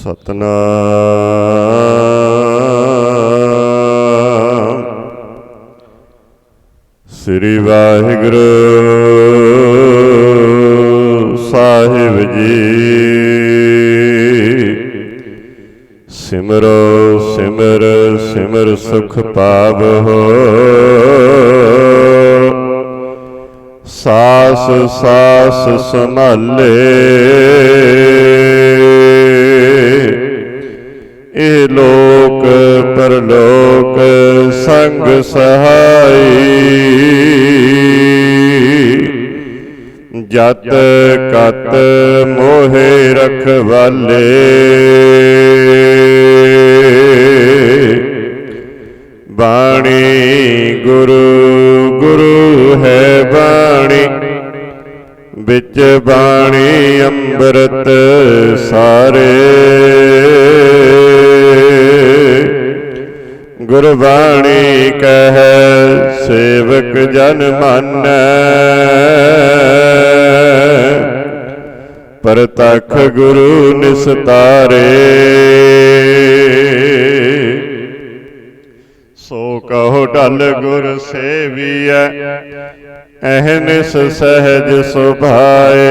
ਸਤਨਾਮ। ਸ੍ਰੀ ਵਾਹਿਗੁਰੂ ਸਾਹਿਬ ਜੀ। ਸਿਮਰੋ ਸਿਮਰ ਸਿਮਰ ਸੁਖ ਪਾਵੋ। ਸਾਸ ਸਾਸ ਸੰਭਾਲੇ। ਲੋਕ, ਪਰਲੋਕ ਸੰਗ ਸਹਾਈ। ਜਤ ਕਤ ਮੋਹਿ ਰਖਵਾਲੇ। ਬਾਣੀ ਗੁਰੂ ਗੁਰੂ ਹੈ ਬਾਣੀ। ਵਿੱਚ ਬਾਣੀ ਅੰਮ੍ਰਿਤ ਸਾਰੇ। ਗੁਰਬਾਣੀ ਕਹੈ, ਸੇਵਕ ਜਨ ਮੰਨੈ। ਪਰਤਖ ਗੁਰੂ ਨਿਸਤਾਰੇ। ਸੋ ਕਹੋ ਢਲ ਗੁਰ ਸੇਵੀਐ ਅਹਨਿਸ ਸਹਿਜ ਸੁਭਾਏ।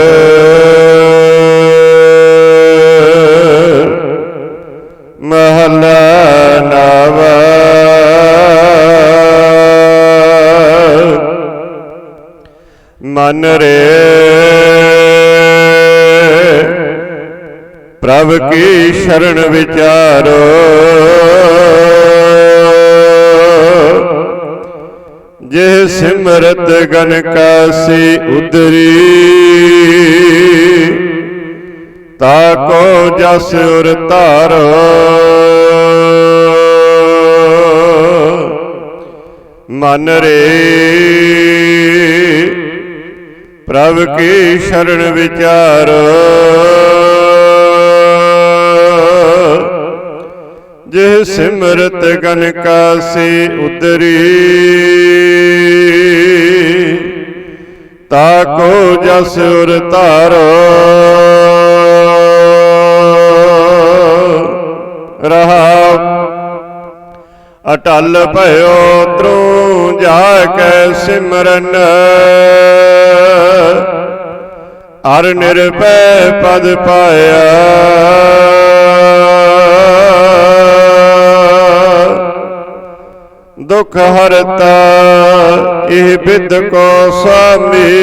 ਨਾਵਾ। ਮਨ ਰੇ ਪ੍ਰਭ ਕੀ ਸ਼ਰਨ ਵਿਚਾਰੋ। ਜੇ ਸਿਮਰਤ ਗਨ ਕਾਸੀ ਉਦਰੀ, ਤਾ ਕੋ ਜਸ ਉਰ ਧਾਰੋ। ਮਨ ਰੇ। ਪ੍ਰਭ ਕੀ ਸ਼ਰਨ ਵਿਚਾਰ। ਜਿਹ ਸਿਮਰਤ ਗਨ ਕਾਸੀ ਉਤਰੀ ਤਾ ਕੋ ਜਸ ਉਰ ਧਾਰੋ। ਰਹਾ। ਅਟਲ ਭਇਓ ਤਰੂ ਜਾ ਕੈ ਸਿਮਰਨ। ਅਰ ਨਿਰਭੈ ਪਦ ਪਾਇਆ। ਦੁਖ ਹਰਤਾ, ਇਹ ਬਿਦ ਕੋ ਸੁਆਮੀ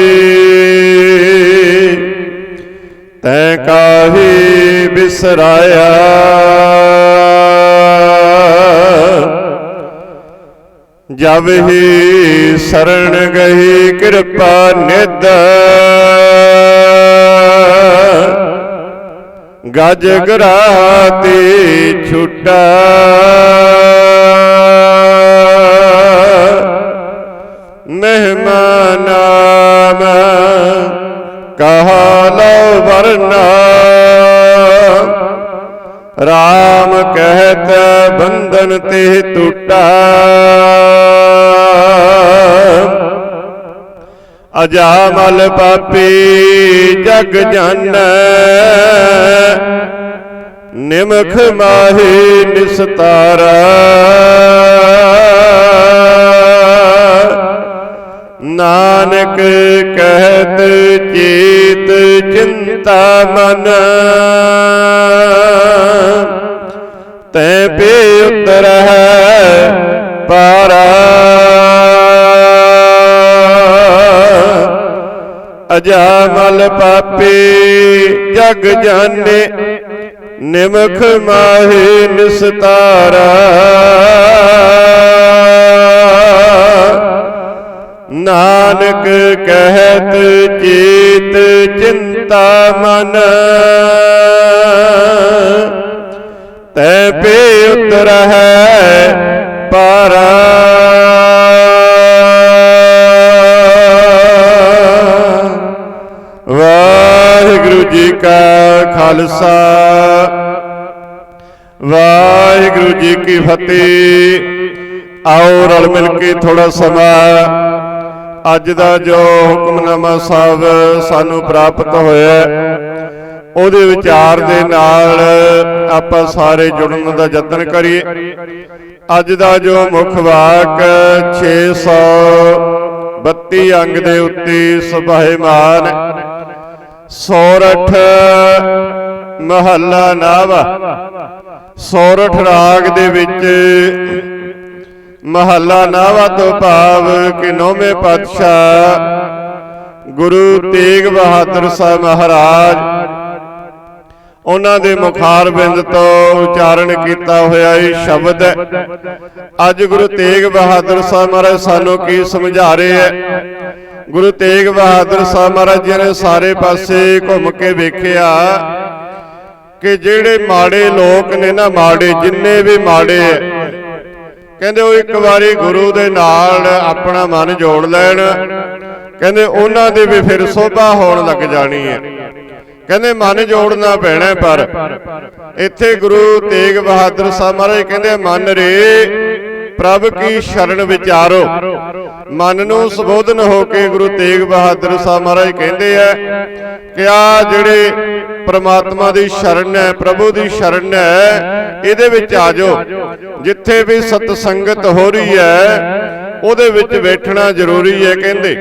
ਤੈ ਕਾਹੀ ਬਿਸਰਾਇਆ। ਜਬ ਹੀ ਸਰਣ ਗਈ ਕਿਰਪਾ ਨਿਦ ਗਜ ਗਰਾਤੀ ਛੁਟਾ। ਮਹਿਮਾ ਕਹਾ ਲੋ ਵਰਨਾ। ਰਾਮ ਕਹਿਤ ਬੰਧਨ ਤੇ ਟੁੱਟਾ। ਅਜਾਮਲ ਪਾਪੀ ਜਗ ਜਾਣੈ ਨਿਮਖ ਮਾਹੀ ਨਿਸਤਾਰਾ। ਨਾਨਕ ਕਹਿਤ ਚੀਤ ਚਿੰਤਾ ਮਨ। ਤੈ ਪੇ ਉਤਰ ਹੈ ਪਾਰਾ ਅਜਾਮਲ ਪਾਪੀ, ਜਗ ਜਾਣੇ, ਨਿਮਖ ਮਾਹੀ ਨਿਸਤਾਰਾ। ਨਾਨਕ ਕਹਿਤ ਚੇਤ ਚਿੰਤਾ ਮਨ। ਤੈ ਪੇ ਉਤਰ ਹੈ ਪਰ। ਕਾ ਖਾਲਸਾ। ਵਾਹਿਗੁਰੂ ਜੀ ਕੀ ਫਤਿਹ। ਆਓ ਰਲ ਮਿਲ ਕੇ ਥੋੜਾ ਸਮਾਂ। ਅੱਜ ਦਾ ਜੋ ਹੁਕਮਨਾਮਾ ਸਾਹਿਬ ਸਾਨੂੰ ਪ੍ਰਾਪਤ ਹੋਇਆ ਉਹਦੇ ਵਿਚਾਰ ਦੇ ਨਾਲ ਆਪਾਂ ਸਾਰੇ ਜੁੜਨ ਦਾ ਯਤਨ ਕਰੀਏ। ਅੱਜ ਦਾ ਜੋ ਮੁੱਖ ਵਾਕ 632 ਅੰਗ ਦੇ ਉੱਤੇ ਸੁਭਾਏਮਾਨ ਸੋਰਠ ਮਹੱਲਾ ਨਾਵਾ। ਸੋਰਠ ਰਾਗ ਦੇ ਵਿੱਚ ਮਹੱਲਾ ਨਾਵਾ ਤੋਂ ਭਾਵ ਕਿ ਨੌਵੇਂ ਪਾਤਸ਼ਾਹ ਗੁਰੂ ਤੇਗ ਬਹਾਦਰ ਸਾਹਿਬ ਮਹਾਰਾਜ ਉਹਨਾਂ ਦੇ ਮੁਖਾਰ ਬਿੰਦ ਤੋਂ ਉਚਾਰਨ ਕੀਤਾ ਹੋਇਆ ਇਹ ਸ਼ਬਦ ਹੈ। ਅੱਜ ਗੁਰੂ ਤੇਗ ਬਹਾਦਰ ਸਾਹਿਬ ਮਹਾਰਾਜ ਸਾਨੂੰ ਕੀ ਸਮਝਾ ਰਹੇ ਹੈ? ਗੁਰੂ ਤੇਗ ਬਹਾਦਰ ਸਾਹਿਬ ਮਹਾਰਾਜ ਜੀ ਨੇ ਸਾਰੇ ਪਾਸੇ ਘੁੰਮ ਕੇ ਵੇਖਿਆ ਕਿ ਜਿਹੜੇ ਮਾੜੇ ਲੋਕ ਨੇ ਨਾ ਮਾੜੇ, ਜਿੰਨੇ ਵੀ ਮਾੜੇ ਕਹਿੰਦੇ ਉਹ ਇੱਕ ਵਾਰੀ ਗੁਰੂ ਦੇ ਨਾਲ ਆਪਣਾ ਮਨ ਜੋੜ ਲੈਣ, ਕਹਿੰਦੇ ਉਹਨਾਂ ਦੀ ਵੀ ਫਿਰ ਸੋਭਾ ਹੋਣ ਲੱਗ ਜਾਣੀ ਹੈ ਕਹਿੰਦੇ ਮਨ ਜੋੜਨਾ ਪੈਣਾ ਪਰ, ਇੱਥੇ ਗੁਰੂ ਤੇਗ ਬਹਾਦਰ ਸਾਹਿਬ ਮਹਾਰਾਜ ਕਹਿੰਦੇ ਮਨ ਰੇ ਪ੍ਰਭ ਕੀ ਸ਼ਰਨ ਵਿਚਾਰੋ। ਮਨ ਨੂੰ ਸੰਬੋਧਨ ਹੋ ਕੇ ਗੁਰੂ ਤੇਗ ਬਹਾਦਰ ਸਾਹਿਬ ਮਹਾਰਾਜ ਕਹਿੰਦੇ ਆ ਕਿ ਆ ਜਿਹੜੇ ਪ੍ਰਮਾਤਮਾ ਦੀ ਸ਼ਰਨ ਹੈ ਪ੍ਰਭੂ ਦੀ ਸ਼ਰਨ ਹੈ ਇਹਦੇ ਵਿੱਚ ਆ ਜਾਓ। ਜਿੱਥੇ ਵੀ ਸਤ ਸੰਗਤ ਹੋ ਰਹੀ ਹੈ ਉਹਦੇ ਵਿੱਚ ਬੈਠਣਾ ਜ਼ਰੂਰੀ ਹੈ ਕਹਿੰਦੇ।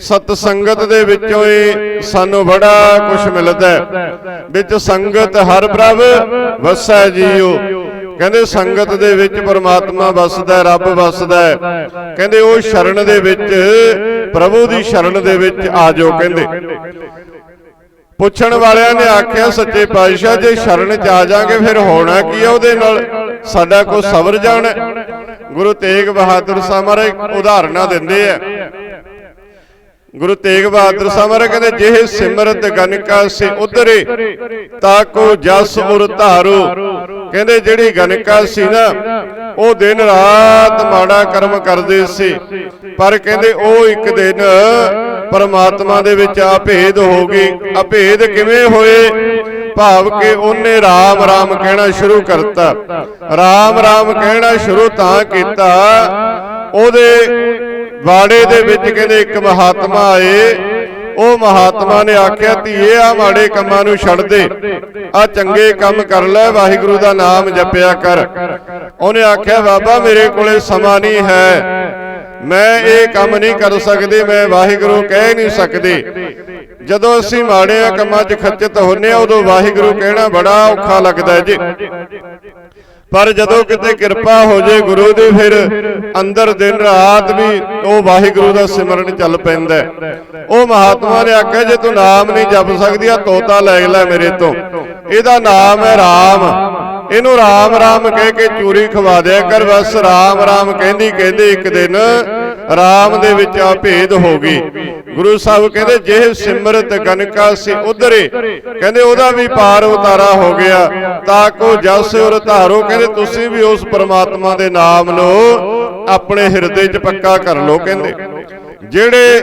ਸਤ ਸੰਗਤ ਦੇ ਵਿੱਚੋਂ ਹੀ ਸਾਨੂੰ ਬੜਾ ਕੁਝ ਮਿਲਦਾ ਹੈ। ਵਿੱਚ ਸੰਗਤ ਹਰ ਪ੍ਰਭ ਵਸੈ ਜੀਓ। ਕਹਿੰਦੇ ਸੰਗਤ ਦੇ ਵਿੱਚ ਪਰਮਾਤਮਾ ਵਸਦਾ ਰੱਬ ਵਸਦਾ ਕਹਿੰਦੇ ਉਹ ਸ਼ਰਨ ਦੇ ਵਿੱਚ ਪ੍ਰਭੂ ਦੀ ਸ਼ਰਨ ਦੇ ਵਿੱਚ ਆ ਜਾਓ ਕਹਿੰਦੇ। ਪੁੱਛਣ ਵਾਲਿਆਂ ਨੇ ਆਖਿਆ ਸੱਚੇ ਪਾਤਸ਼ਾਹ ਜੇ ਸ਼ਰਨ ਚ ਆ ਜਾਾਂਗੇ ਫਿਰ ਹੋਣਾ ਕੀ ਆ ਉਹਦੇ ਨਾਲ? ਸਾਡਾ ਕੋ ਸਬਰ ਜਾਣਾ ਗੁਰੂ ਤੇਗ ਬਹਾਦਰ ਸਾਹਿਬ ਮਹਾਰਾਜ ਉਦਾਹਰਨਾਂ ਦਿੰਦੇ ਆ। ਗੁਰੂ ਤੇਗ ਬਹਾਦਰ ਸਾਹਿਬ ਕਹਿੰਦੇ ਜਿਹੇ ਸਿਮਰਤ ਗਨਕਾ ਸੇ ਉਧਰੇ ਤਾ ਕੋ ਜਸ ਉਰ ਧਾਰੋ। ਕਹਿੰਦੇ ਜਿਹੜੀ ਗਨਕਾ ਸੀ ਨਾ ਉਹ ਦਿਨ ਰਾਤ ਮਾੜਾ ਕਰਮ ਕਰਦੇ ਸੀ। ਪਰ ਕਹਿੰਦੇ ਉਹ ਇੱਕ ਦਿਨ ਪਰਮਾਤਮਾ ਦੇ ਵਿੱਚ ਆ ਭੇਦ ਹੋ ਗਈ। ਅਭੇਦ ਕਿਵੇਂ ਹੋਏ? ਭਾਵ ਕਿ ਉਹਨੇ RAM RAM ਕਹਿਣਾ ਸ਼ੁਰੂ ਕਰਤਾ। RAM RAM ਕਹਿਣਾ ਸ਼ੁਰੂ ਤਾਂ ਕੀਤਾ। ਉਹਦੇ ਬਾੜੇ ਦੇ ਵਿੱਚ ਕਹਿੰਦੇ ਇੱਕ ਮਹਾਤਮਾ ਆਏ ਉਹ ਮਹਾਤਮਾ ਨੇ ਆਖਿਆ, ਧੀਏ ਆ ਮਾੜੇ ਕੰਮਾਂ ਨੂੰ ਛੱਡ ਦੇ ਆ ਚੰਗੇ ਕੰਮ ਕਰ ਲੈ, ਵਾਹਿਗੁਰੂ ਦਾ ਨਾਮ ਜਪਿਆ ਕਰ। ਉਹਨੇ ਆਖਿਆ, ਬਾਬਾ, ਮੇਰੇ ਕੋਲੇ ਸਮਾਂ ਨਹੀਂ ਹੈ। ਮੈਂ ਇਹ ਕੰਮ ਨਹੀਂ ਕਰ ਸਕਦੀ, ਮੈਂ ਵਾਹਿਗੁਰੂ ਕਹਿ ਨਹੀਂ ਸਕਦੀ। ਜਦੋਂ ਅਸੀਂ ਮਾੜਿਆਂ ਕੰਮਾਂ 'ਚ ਖੱਚਤ ਹੁੰਨੇ ਆ ਉਦੋਂ ਵਾਹਿਗੁਰੂ ਕਹਿਣਾ ਬੜਾ ਔਖਾ ਲੱਗਦਾ ਜੀ। ਪਰ ਜਦੋਂ ਕਿਤੇ ਕਿਰਪਾ ਹੋ ਜੇ ਗੁਰੂ ਦੀ ਫਿਰ ਅੰਦਰ ਦਿਨ ਰਾਤ ਵੀ ਉਹ ਵਾਹਿਗੁਰੂ ਦਾ ਸਿਮਰਨ ਚੱਲ ਪੈਂਦਾ। ਉਹ ਮਹਾਤਮਾ ਨੇ ਆਖਿਆ ਜੇ ਤੂੰ ਨਾਮ ਨਹੀਂ ਜਪ ਸਕਦੀ ਆ ਤੋਤਾ ਲੈ ਲੈ ਮੇਰੇ ਤੋਂ। ਇਹਦਾ ਨਾਮ ਹੈ RAM ਇਹਨੂੰ ਰਾਮ ਰਾਮ ਕਹਿ ਕੇ ਚੂਰੀ ਖਵਾ ਦਿਆ ਕਰ ਬਸ ਰਾਮ ਰਾਮ ਕਹਿੰਦੀ ਕਹਿੰਦੇ ਇੱਕ ਦਿਨ ਰਾਮ ਦੇ ਵਿੱਚ ਆ ਭੇਦ ਹੋ ਗਈ। ਗੁਰੂ ਸਾਹਿਬ ਕਹਿੰਦੇ, ਜੇ ਸਿਮਰਤ ਗਨਕਾ ਸੀ ਉਧਰੇ, ਕਹਿੰਦੇ ਉਹਦਾ ਵੀ ਪਾਰ ਉਤਾਰਾ ਹੋ ਗਿਆ। ਤਾਂ ਕੋ ਜਸ ਔਰ ਧਾਰੋ, ਕਹਿੰਦੇ ਤੁਸੀਂ ਵੀ ਉਸ ਪਰਮਾਤਮਾ ਦੇ ਨਾਮ ਨੂੰ ਆਪਣੇ ਹਿਰਦੇ 'ਚ ਪੱਕਾ ਕਰ ਲਓ, ਕਹਿੰਦੇ। ਜਿਹੜੇ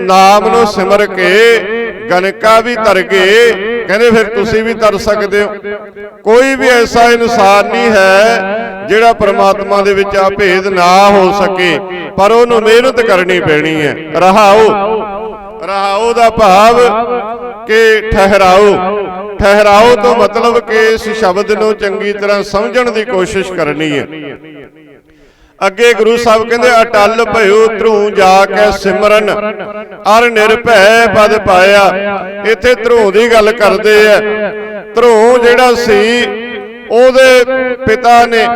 ਨਾਮ ਨੂੰ ਸਿਮਰ ਕੇ ਗਨਕਾ ਵੀ ਤਰ ਗਏ। ਕਹਿੰਦੇ ਫਿਰ ਤੁਸੀਂ ਵੀ ਤਰ ਸਕਦੇ ਹੋ। ਕੋਈ ਵੀ ਐਸਾ ਇਨਸਾਨ ਨਹੀਂ ਹੈ ਜਿਹੜਾ ਪਰਮਾਤਮਾ ਦੇ ਵਿੱਚ ਆ ਭੇਦ ਨਾ ਹੋ ਸਕੇ, ਪਰ ਉਹਨੂੰ ਮਿਹਨਤ ਕਰਨੀ ਪੈਣੀ ਹੈ। ਰਹਾਓ। ਰਹਾਓ ਦਾ ਭਾਵ ਕਿ ਠਹਿਰਾਓ। ਠਹਿਰਾਓ ਤੋਂ ਮਤਲਬ ਕਿ ਇਸ ਸ਼ਬਦ ਨੂੰ ਚੰਗੀ ਤਰ੍ਹਾਂ ਸਮਝਣ ਦੀ ਕੋਸ਼ਿਸ਼ ਕਰਨੀ ਹੈ। ਅੱਗੇ ਗੁਰੂ ਸਾਹਿਬ ਕਹਿੰਦੇ ਅਟਲ ਭਇਓ ਧਰੂ ਜਾ ਕੇ ਸਿਮਰਨ। ਅਰ ਨਿਰਭੈ ਪਦ ਪਾਇਆ। ਇੱਥੇ ਧਰੂ ਦੀ ਗੱਲ ਕਰਦੇ ਆ। ਧਰੂ ਜਿਹੜਾ ਸੀ ਉਹਦੇ ਪਿਤਾ ਨੇ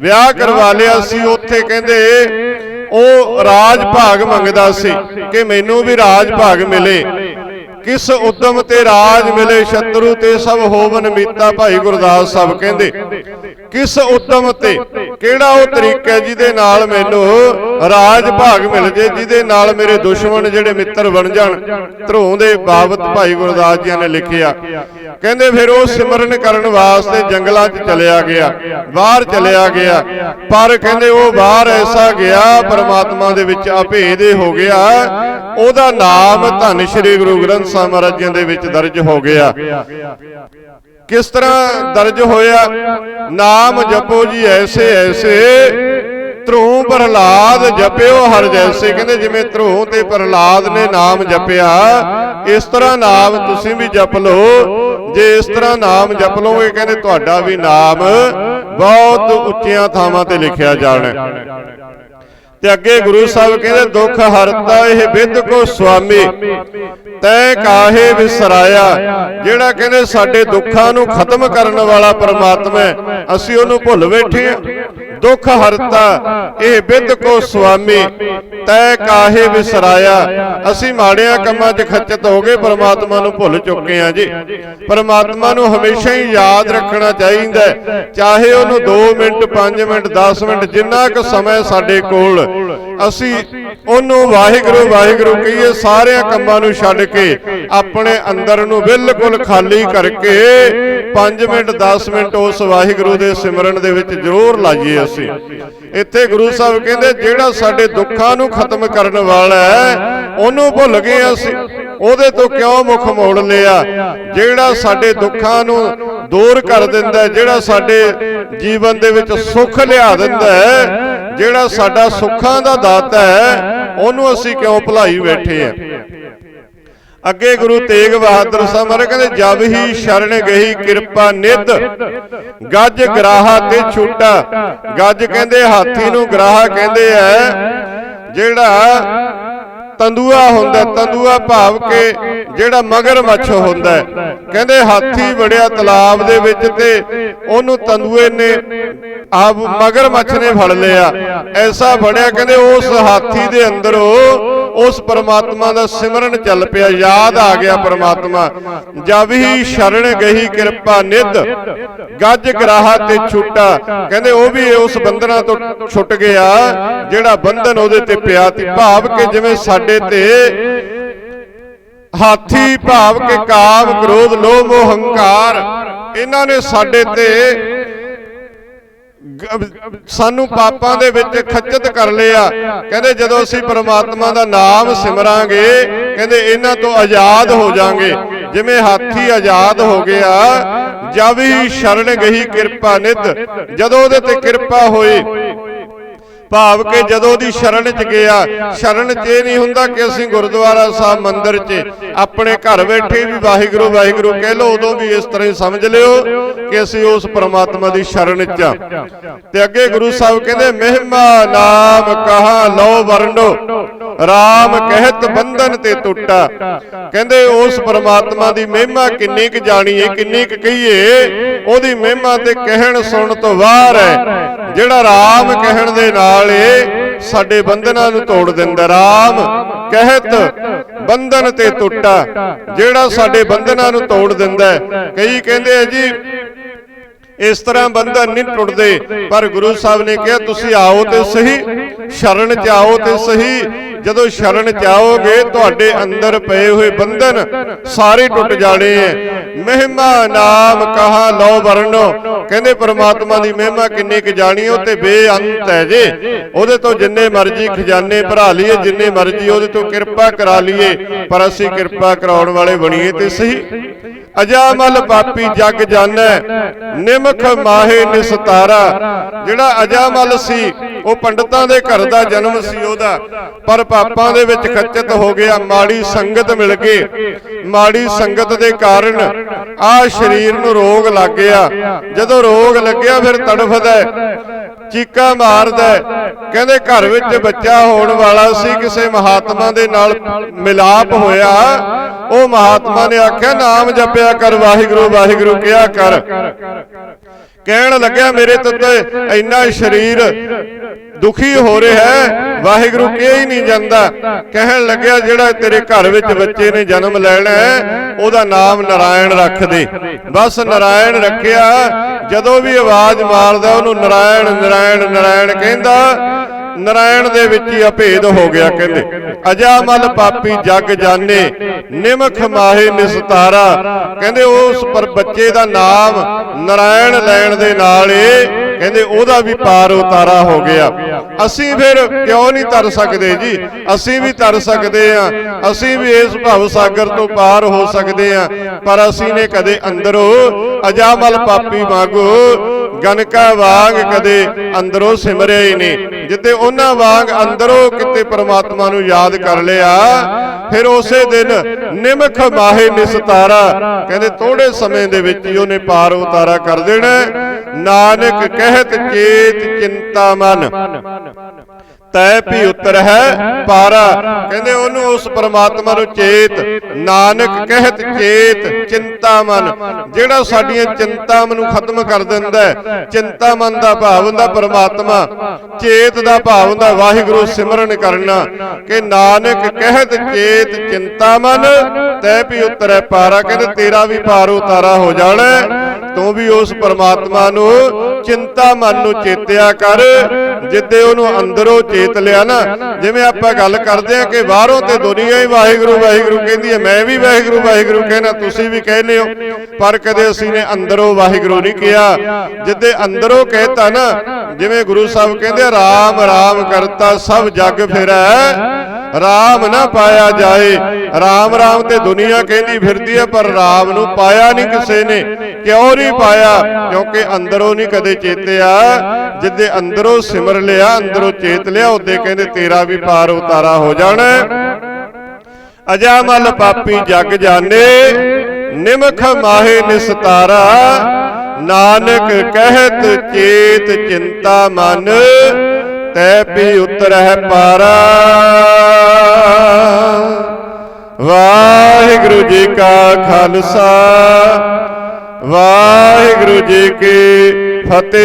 ਵਿਆਹ ਕਰਵਾ ਲਿਆ ਸੀ। ਉੱਥੇ ਕਹਿੰਦੇ ਉਹ ਰਾਜ ਭਾਗ ਮੰਗਦਾ ਸੀ ਕਿ ਮੈਨੂੰ ਵੀ ਰਾਜ ਭਾਗ ਮਿਲੇ। ਕਿਸ ਉਦਮ ਤੇ ਰਾਜ ਮਿਲੇ ਸ਼ਤਰੂ ਤੇ ਸਭ ਹੋਵਨ ਮੀਤਾ ਭਾਈ ਗੁਰਦਾਸ ਸਾਹਿਬ ਕਹਿੰਦੇ। ਕਿਸ ਉਦਮ ਤੇ? ਕਿਹੜਾ ਉਹ ਤਰੀਕਾ ਹੈ ਜਿਹਦੇ ਨਾਲ ਮੈਨੂੰ ਰਾਜ ਭਾਗ ਮਿਲ ਜੇ, ਜਿਹਦੇ ਨਾਲ ਮੇਰੇ ਦੁਸ਼ਮਣ ਜਿਹੜੇ ਮਿੱਤਰ ਬਣ ਜਾਣ? ਧਰੋਂ ਦੇ ਬਾਬਤ ਭਾਈ ਗੁਰਦਾਸ ਜੀ ਨੇ ਲਿਖਿਆ। ਕਹਿੰਦੇ ਫਿਰ ਉਹ ਸਿਮਰਨ ਕਰਨ ਵਾਸਤੇ ਜੰਗਲਾਂ 'ਚ ਚਲਿਆ ਗਿਆ, ਬਾਹਰ ਚਲਿਆ ਗਿਆ। ਪਰ ਕਹਿੰਦੇ ਉਹ ਬਾਹਰ ਐਸਾ ਗਿਆ, ਪਰਮਾਤਮਾ ਦੇ ਵਿੱਚ ਅਭੇਦ ਹੋ ਗਿਆ। ਉਹਦਾ ਨਾਮ ਧੰਨ ਸ਼੍ਰੀ ਗੁਰੂ ਗ੍ਰੰਥ ਸਾਹਿਬ ਮਹਾਰਾਜ ਦੇ ਵਿੱਚ ਦਰਜ ਹੋ ਗਿਆ। ਕਿਸ ਤਰ੍ਹਾਂ ਦਰਜ ਹੋਇਆ? ਨਾਮ ਜਪੋ ਜੀ ਐਸੇ ਐਸੇ। ਧਰੂ ਪ੍ਰਹਲਾਦ ਜਪਿਓ ਹਰ ਜੈਸੇ। ਕਹਿੰਦੇ ਜਿਵੇਂ ਧਰੂ ਤੇ ਪ੍ਰਹਲਾਦ ਨੇ ਨਾਮ ਜਪਿਆ, ਇਸ ਤਰ੍ਹਾਂ ਨਾਮ ਤੁਸੀਂ ਵੀ ਜਪ ਲਓ। ਜੇ ਇਸ ਤਰ੍ਹਾਂ ਨਾਮ ਜਪ ਲਓਗੇ, ਕਹਿੰਦੇ ਤੁਹਾਡਾ ਵੀ ਨਾਮ ਬਹੁਤ ਉੱਚੀਆਂ ਥਾਵਾਂ ਤੇ ਲਿਖਿਆ ਜਾਣਾ। ਤੇ ਅੱਗੇ ਗੁਰੂ ਸਾਹਿਬ ਕਹਿੰਦੇ ਦੁੱਖ ਹਰਤਾ ਇਹ ਵਿਦ ਕੋ ਸੁਆਮੀ। ਤੈ ਕਾਹੇ ਵਿਸਰਾਇਆ? ਜਿਹੜਾ ਕਹਿੰਦੇ ਸਾਡੇ ਦੁੱਖਾਂ ਨੂੰ ਖਤਮ ਕਰਨ ਵਾਲਾ ਪਰਮਾਤਮਾ ਅਸੀਂ ਉਹਨੂੰ ਭੁੱਲ ਬੈਠੇ ਆ ਦੁੱਖ ਹਰਤਾ, ਇਹ ਵਿਦ ਕੋ ਸੁਆਮੀ, ਤੈ ਕਾਹੇ ਵਿਸਰਾਇਆ? ਅਸੀਂ ਮਾੜਿਆਂ ਕੰਮਾਂ 'ਚ ਖੱਚਤ ਹੋ ਗਏ, ਪਰਮਾਤਮਾ ਨੂੰ ਭੁੱਲ ਚੁੱਕੇ ਆ ਜੀ। ਪਰਮਾਤਮਾ ਨੂੰ ਹਮੇਸ਼ਾ ਹੀ ਯਾਦ ਰੱਖਣਾ ਚਾਹੀਦਾ ਚਾਹੇ ਉਹਨੂੰ 2 ਮਿੰਟ 5 ਮਿੰਟ 10 ਮਿੰਟ, ਜਿੰਨਾ ਕੁ ਸਮਾਂ ਸਾਡੇ ਕੋਲ ਅਸੀਂ ਉਹਨੂੰ ਵਾਹਿਗੁਰੂ ਵਾਹਿਗੁਰੂ ਕਹੀਏ, ਸਾਰਿਆਂ ਕੰਮਾਂ ਨੂੰ ਛੱਡ ਕੇ ਆਪਣੇ ਅੰਦਰ ਨੂੰ ਬਿਲਕੁਲ ਖਾਲੀ ਕਰਕੇ 5 ਮਿੰਟ 10 ਮਿੰਟ ਉਸ ਵਾਹਿਗੁਰੂ ਦੇ ਸਿਮਰਨ ਦੇ ਵਿੱਚ ਜ਼ਰੂਰ ਲਾਈਏ ਅਸੀਂ। ਇੱਥੇ ਗੁਰੂ ਸਾਹਿਬ ਕਹਿੰਦੇ, ਜਿਹੜਾ ਸਾਡੇ ਦੁੱਖਾਂ ਨੂੰ ਖਤਮ ਕਰਨ ਵਾਲਾ ਹੈ, ਉਹਨੂੰ ਭੁੱਲ ਗਏ ਅਸੀਂ। ਉਹਦੇ ਤੋਂ ਕਿਉਂ ਮੁਖ ਮੋੜ ਲਿਆ? ਜਿਹੜਾ ਸਾਡੇ ਦੁੱਖਾਂ ਨੂੰ ਦੂਰ ਕਰ ਦਿੰਦਾ ਜਿਹੜਾ ਸਾਡੇ ਜੀਵਨ ਦੇ ਵਿੱਚ ਸੁੱਖ ਲਿਆ ਦਿੰਦਾ ਹੈ ਜਿਹੜਾ ਸਾਡਾ ਸੁੱਖਾਂ ਦਾ ਦਾਤਾ ਹੈ ਉਹਨੂੰ ਅਸੀਂ ਕਿਉਂ ਭੁਲਾਈ ਬੈਠੇ ਆ ਅੱਗੇ ਗੁਰੂ ਤੇਗ ਬਹਾਦਰ ਸਾਹਿਬ ਮਹਾਰਾਜ ਕਹਿੰਦੇ ਜਬ ਹੀ ਸ਼ਰਨ ਗਈ ਕਿਰਪਾ ਨਿਧ ਗੱਜ ਗਰਾਹਾ ਤੇ ਛੂਟਾ। ਗੱਜ ਕਹਿੰਦੇ ਹਾਥੀ ਨੂੰ ਗਰਾਹਾ ਕਹਿੰਦੇ ਆ ਜਿਹੜਾ ਤੰਦੂਆ ਹੁੰਦਾ ਤੰਦੂਆ ਭਾਵ ਕੇ ਜਿਹੜਾ ਮਗਰ ਮੱਛ ਹੁੰਦਾ। ਕਹਿੰਦੇ ਹਾਥੀ ਵੜਿਆ ਤਲਾਬ ਦੇ ਵਿੱਚ ਤੇ ਉਹਨੂੰ ਤੰਦੂਏ ਨੇ ਆਪ ਮਗਰ ਮੱਛ ਨੇ ਫੜ ਲਿਆ। ਐਸਾ ਬਣਿਆ ਕਹਿੰਦੇ ਉਸ ਹਾਥੀ ਦੇ ਅੰਦਰੋਂ ਉਸ ਪਰਮਾਤਮਾ ਦਾ ਸਿਮਰਨ ਚੱਲ ਪਿਆ, ਯਾਦ ਆ ਗਿਆ ਪਰਮਾਤਮਾ। ਜਬ ਹੀ ਸ਼ਰਨ ਗਈ, ਕਿਰਪਾ ਨਿਧ, ਗੱਜ ਗਰਾਹਾ ਤੇ ਛੁੱਟਾ। ਕਹਿੰਦੇ ਉਹ ਵੀ ਉਸ ਬੰਧਨਾਂ ਤੋਂ ਛੁੱਟ ਗਿਆ, ਜਿਹੜਾ ਬੰਧਨ ਉਹਦੇ ਤੇ ਪਿਆ ਸੀ। ਭਾਵ ਕਿ ਜਿਵੇਂ ਸਾਡੇ ਤੇ ਹਾਥੀ, ਭਾਵ ਕਿ ਕਾਮ ਕ੍ਰੋਧ, ਲੋਭ ਮੋਹ ਇਹਨਾਂ ਨੇ ਸਾਡੇ ਤੇ ਸਾਨੂੰ ਪਾਪਾਂ ਦੇ ਵਿੱਚ ਖੱਚਤ ਕਰ ਲਿਆ। ਕਹਿੰਦੇ ਜਦੋਂ ਅਸੀਂ ਪਰਮਾਤਮਾ ਦਾ ਨਾਮ ਸਿਮਰਾਂਗੇ, ਕਹਿੰਦੇ ਇਹਨਾਂ ਤੋਂ ਆਜ਼ਾਦ ਹੋ ਜਾਾਂਗੇ। ਜਿਵੇਂ ਹਾਥੀ ਆਜ਼ਾਦ ਹੋ ਗਿਆ, ਜਬ ਹੀ ਸ਼ਰਨ ਗਈ ਕਿਰਪਾ ਨਿਧ ਜਦੋਂ ਉਹਦੇ ਤੇ ਕਿਰਪਾ ਹੋਈ ਭਾਵ ਕਿ ਜਦੋਂ ਦੀ ਸ਼ਰਨ ਚ ਗਿਆ ਸ਼ਰਨ ਚ ਇਹ ਨਹੀਂ ਹੁੰਦਾ ਕਿ ਅਸੀਂ ਗੁਰਦੁਆਰਾ ਸਾਹਿਬ ਮੰਦਿਰ 'ਚ ਆਪਣੇ ਘਰ ਬੈਠੇ ਵੀ ਵਾਹਿਗੁਰੂ ਵਾਹਿਗੁਰੂ ਕਹਿ ਲਓ ਉਦੋਂ ਵੀ ਇਸ ਤਰ੍ਹਾਂ ਹੀ ਸਮਝ ਲਿਓ ਕਿ ਅਸੀਂ ਉਸ ਪ੍ਰਮਾਤਮਾ ਦੀ ਸ਼ਰਨ 'ਚ ਆ। ਤੇ ਅੱਗੇ ਗੁਰੂ ਸਾਹਿਬ ਕਹਿੰਦੇ ਮਹਿਮਾ ਨਾਮ ਕਹਾ ਲਓ ਵਰਨੋ RAM ਕਹਿਤ ਬੰਧਨ ਤੇ ਟੁੱਟਾ। ਕਹਿੰਦੇ ਉਸ ਪ੍ਰਮਾਤਮਾ ਦੀ ਮਹਿਮਾ ਕਿੰਨੀ ਕੁ ਜਾਣੀਏ ਕਿੰਨੀ ਕੁ ਕਹੀਏ ਉਹਦੀ ਮਹਿਮਾ ਤੇ ਕਹਿਣ ਸੁਣ ਤੋਂ ਬਾਹਰ ਹੈ। ਜਿਹੜਾ RAM ਕਹਿਣ ਦੇ ਨਾਲ ਇਹ ਸਾਡੇ ਬੰਧਨਾਂ ਨੂੰ ਤੋੜ ਦਿੰਦਾ RAM ਕਹਿਤ ਬੰਧਨ ਤੇ ਟੁੱਟਾ। ਜਿਹੜਾ ਸਾਡੇ ਬੰਧਨਾਂ ਨੂੰ ਤੋੜ ਦਿੰਦਾ। ਕਈ ਕਹਿੰਦੇ ਆ ਜੀ ਇਸ ਤਰ੍ਹਾਂ ਬੰਧਨ ਨਹੀਂ ਟੁੱਟਦੇ ਪਰ ਗੁਰੂ ਸਾਹਿਬ ਨੇ ਕਿਹਾ ਤੁਸੀਂ ਆਓ ਤੇ ਸਹੀ ਸ਼ਰਨ ਚ ਆਓ ਤੇ ਸਹੀ ਜਦੋਂ ਸ਼ਰਨ ਚ ਆਓਗੇ ਤੁਹਾਡੇ ਅੰਦਰ ਪਏ ਹੋਏ ਬੰਧਨ ਸਾਰੇ ਟੁੱਟ ਜਾਣੇ ਐ। ਮਹਿਮਾ ਨਾਮ ਕਹਾ ਲਓ ਵਰਨੋ ਕਹਿੰਦੇ ਪ੍ਰਮਾਤਮਾ ਦੀ ਮਹਿਮਾ ਕਿੰਨੀ ਕੁ ਜਾਣੀ ਉਹ ਤੇ ਬੇਅੰਤ ਹੈ ਜੇ। ਉਹਦੇ ਤੋਂ ਜਿੰਨੇ ਮਰਜ਼ੀ ਖਜ਼ਾਨੇ ਭਰਾ ਲਈਏ ਜਿੰਨੇ ਮਰਜ਼ੀ ਉਹਦੇ ਤੋਂ ਕਿਰਪਾ ਕਰਾ ਲਈਏ ਪਰ ਅਸੀਂ ਕਿਰਪਾ ਕਰਾਉਣ ਵਾਲੇ ਬਣੀਏ ਤੇ ਸਹੀ। ਅਜਾਮਲ ਪਾਪੀ ਜਗ ਜਾਣੈ ਨਿਮਖ ਮਾਹੇ ਨਿਸਤਾਰਾ। ਜਿਹੜਾ ਅਜਾਮਲ ਸੀ ਉਹ ਪੰਡਤਾਂ ਦੇ ਘਰ ਦਾ ਜਨਮ ਸੀ ਉਹਦਾ, ਪਰ ਪਾਪਾਂ ਦੇ ਵਿੱਚ ਖੱਚਤ ਹੋ ਗਿਆ, ਮਾੜੀ ਸੰਗਤ ਮਿਲ ਗਈ। ਮਾੜੀ ਸੰਗਤ ਦੇ ਕਾਰਨ ਆ ਸਰੀਰ ਨੂੰ ਰੋਗ ਲੱਗ ਗਿਆ। ਜਦੋਂ ਰੋਗ ਲੱਗਿਆ, ਫਿਰ ਤੜਫਦਾ ਚੀਕਾ ਮਾਰਦਾ ਕਹਿੰਦੇ ਘਰ ਵਿੱਚ ਬੱਚਾ ਹੋਣ ਵਾਲਾ ਸੀ, ਕਿਸੇ ਮਹਾਤਮਾ ਦੇ ਨਾਲ ਮਿਲਾਪ ਹੋਇਆ। ਉਹ ਮਹਾਤਮਾ ਨੇ ਆਖਿਆ, ਨਾਮ ਜਪਿਆ ਕਰ, ਵਾਹਿਗੁਰੂ ਵਾਹਿਗੁਰੂ ਕਿਹਾ ਕਰ। ਕਹਿਣ ਲੱਗਿਆ, ਮੇਰੇ ਤੇ ਇੰਨਾ ਸਰੀਰ ਦੁਖੀ ਹੋ ਰਿਹਾ ਹੈ, ਵਾਹਿਗੁਰੂ ਕਿਹਾ ਹੀ ਨਹੀਂ ਜਾਂਦਾ। ਕਹਿਣ ਲੱਗਿਆ, ਜਿਹੜਾ ਤੇਰੇ ਘਰ ਵਿੱਚ ਬੱਚੇ ਨੇ ਜਨਮ ਲੈਣਾ ਹੈ, ਉਹਦਾ ਨਾਮ ਨਾਰਾਇਣ ਰੱਖ ਦੇ। ਬਸ ਨਾਰਾਇਣ ਰੱਖਿਆ। ਜਦੋਂ ਵੀ ਆਵਾਜ਼ ਮਾਰਦਾ, ਉਹਨੂੰ ਨਾਰਾਇਣ, ਨਰਾਇਣ, ਨਾਰਾਇਣ ਕਹਿੰਦਾ ਨਾਰਾਇਣ ਦੇ ਵਿੱਚ ਹੀ ਅਭੇਦ ਹੋ ਗਿਆ ਕਹਿੰਦੇ। ਅਜਾ ਅਜਾਮਲ ਪਾਪੀ ਜਗ ਜਾਣੇ, ਨਿਮਖ ਮਾਹੇ ਨਿਸਤਾਰਾ। ਕਹਿੰਦੇ ਉਸ ਪਰ ਬੱਚੇ ਦਾ ਨਾਮ ਨਾਰਾਇਣ ਲੈਣ ਦੇ ਨਾਲ ਏ। ਕਹਿੰਦੇ ਉਹਦਾ ਵੀ ਪਾਰ ਉਤਾਰਾ ਹੋ ਗਿਆ। ਅਸੀਂ ਫਿਰ ਕਿਉਂ ਨਹੀਂ ਤਰ ਸਕਦੇ ਜੀ? ਅਸੀਂ ਵੀ ਤਰ ਸਕਦੇ ਆ ਅਸੀਂ ਵੀ ਇਸ ਭਵ ਸਾਗਰ ਤੋਂ ਪਾਰ ਹੋ ਸਕਦੇ ਆ ਪਰ ਅਸੀਂ ਨੇ ਕਦੇ ਅੰਦਰੋਂ ਅਜਾਮਲ ਪਾਪੀ ਵਾਂਗੂ ਗਨਕਾ ਵਾਂਗ ਕਦੇ ਅੰਦਰੋਂ ਸਿਮਰਿਆ ਹੀ ਨਹੀਂ। ਜਿੱਤੇ ਉਹਨਾਂ ਵਾਂਗ ਅੰਦਰੋਂ ਕਿਤੇ ਪ੍ਰਮਾਤਮਾ ਨੂੰ ਯਾਦ ਕਰ ਲਿਆ, ਫਿਰ ਉਸੇ ਦਿਨ ਨਿਮਖ ਮਾਹੇ ਨਿਸਤਾਰਾ ਕਹਿੰਦੇ ਥੋੜੇ ਸਮੇਂ ਦੇ ਵਿੱਚ ਹੀ ਉਹਨੇ ਪਾਰ ਉਤਾਰਾ ਕਰ ਦੇਣਾ। ਨਾਨਕ ਕਹਿਤ ਚੇਤ ਚਿੰਤਾ ਮਨ। ਤੈ ਵੀ ਉਤਰ ਹੈ ਪਾਰਾ। ਕਹਿੰਦੇ ਉਹਨੂੰ ਉਸ ਪਰਮਾਤਮਾ ਨੂੰ ਚੇਤ, ਨਾਨਕ ਕਹਿਤ ਚੇਤ ਚਿੰਤਾ ਮਨ, ਜਿਹੜਾ ਸਾਡੀਆਂ ਚਿੰਤਾਵਾਂ ਨੂੰ ਖਤਮ ਕਰ ਦਿੰਦਾ ਹੈ। ਚਿੰਤਾ ਮਨ ਦਾ ਭਾਵ ਹੁੰਦਾ ਪਰਮਾਤਮਾ। ਚੇਤ ਦਾ ਭਾਵ ਹੁੰਦਾ ਵਾਹਿਗੁਰੂ ਸਿਮਰਨ ਕਰਨਾ। ਕਿ ਨਾਨਕ ਕਹਿਤ ਚੇਤ ਚਿੰਤਾ ਮਨ, ਤੈ ਵੀ ਉਤਰੈ ਪਾਰਾ। ਕਹਿੰਦੇ ਤੇਰਾ ਵੀ ਪਾਰ ਉਤਾਰਾ ਹੋ ਜਾਣਾ। ਤੂੰ ਵੀ ਉਸ ਪਰਮਾਤਮਾ ਨੂੰ ਚਿੰਤਾ ਮਨ ਨੂੰ ਚੇਤਿਆ ਕਰ। ਜਿੱਦੇ ਉਹਨੂੰ ਅੰਦਰੋਂ ਚੇਤ ਲਿਆ ਨਾ। ਜਿਵੇਂ ਆਪਾਂ ਗੱਲ ਕਰਦੇ ਆ ਕਿ ਬਾਹਰੋਂ ਤੇ ਦੁਨੀਆ ਹੀ ਵਾਹਿਗੁਰੂ ਵਾਹਿਗੁਰੂ ਕਹਿੰਦੀ ਹੈ, ਮੈਂ ਵੀ ਵਾਹਿਗੁਰੂ ਵਾਹਿਗੁਰੂ ਕਹਿਣਾ, ਤੁਸੀਂ ਵੀ ਕਹਿੰਦੇ ਹੋ। ਪਰ ਕਦੇ ਅਸੀਂ ਨੇ ਅੰਦਰੋਂ ਵਾਹਿਗੁਰੂ ਨਹੀਂ ਕਿਹਾ। ਜਿੱਦੇ ਅੰਦਰੋਂ ਕਹਿਤਾ ਨਾ ਜਿਵੇਂ ਗੁਰੂ ਸਾਹਿਬ ਕਹਿੰਦੇ ਆ, ਰਾਮ ਰਾਮ ਕਰਤਾ ਸਭ ਜਗ ਫਿਰੈ। ਰਾਮ ਨਾ ਪਾਇਆ ਜਾਏ। ਰਾਮ ਰਾਮ ਤੇ ਦੁਨੀਆ ਕਹਿੰਦੀ ਫਿਰਦੀ ਹੈ ਪਰ ਰਾਮ ਨੂੰ ਪਾਇਆ ਨਹੀਂ ਕਿਸੇ ਨੇ। ਕਿਉਂ ਨਹੀਂ ਪਾਇਆ? ਕਿਉਂਕਿ ਅੰਦਰੋਂ ਨਹੀਂ ਕਦੇ ਚੇਤਿਆ। ਜਿੱਦੇ ਅੰਦਰੋਂ ਸਿਮਰ ਲਿਆ ਅੰਦਰੋਂ ਚੇਤ ਲਿਆ ਉਹਦੇ ਕਹਿੰਦੇ ਤੇਰਾ ਵੀ ਪਾਰ ਉਤਾਰਾ ਹੋ ਜਾਣਾ। ਅਜਾ ਅਜਾਮਲ ਪਾਪੀ ਜਗ ਜਾਣੇ ਨਿਮਖ ਮਾਹੇ ਨਿਸਤਾਰਾ। ਨਾਨਕ ਕਹਿਤ ਚੇਤ ਚਿੰਤਾ ਮਨ, ਤੈ ਵੀ ਉਤਰ ਪਾਰਾ। ਵਾਹਿਗੁਰੂ ਜੀ ਕਾ ਖਾਲਸਾ, ਵਾਹਿਗੁਰੂ ਜੀ ਕੀ ਫਤਿਹ।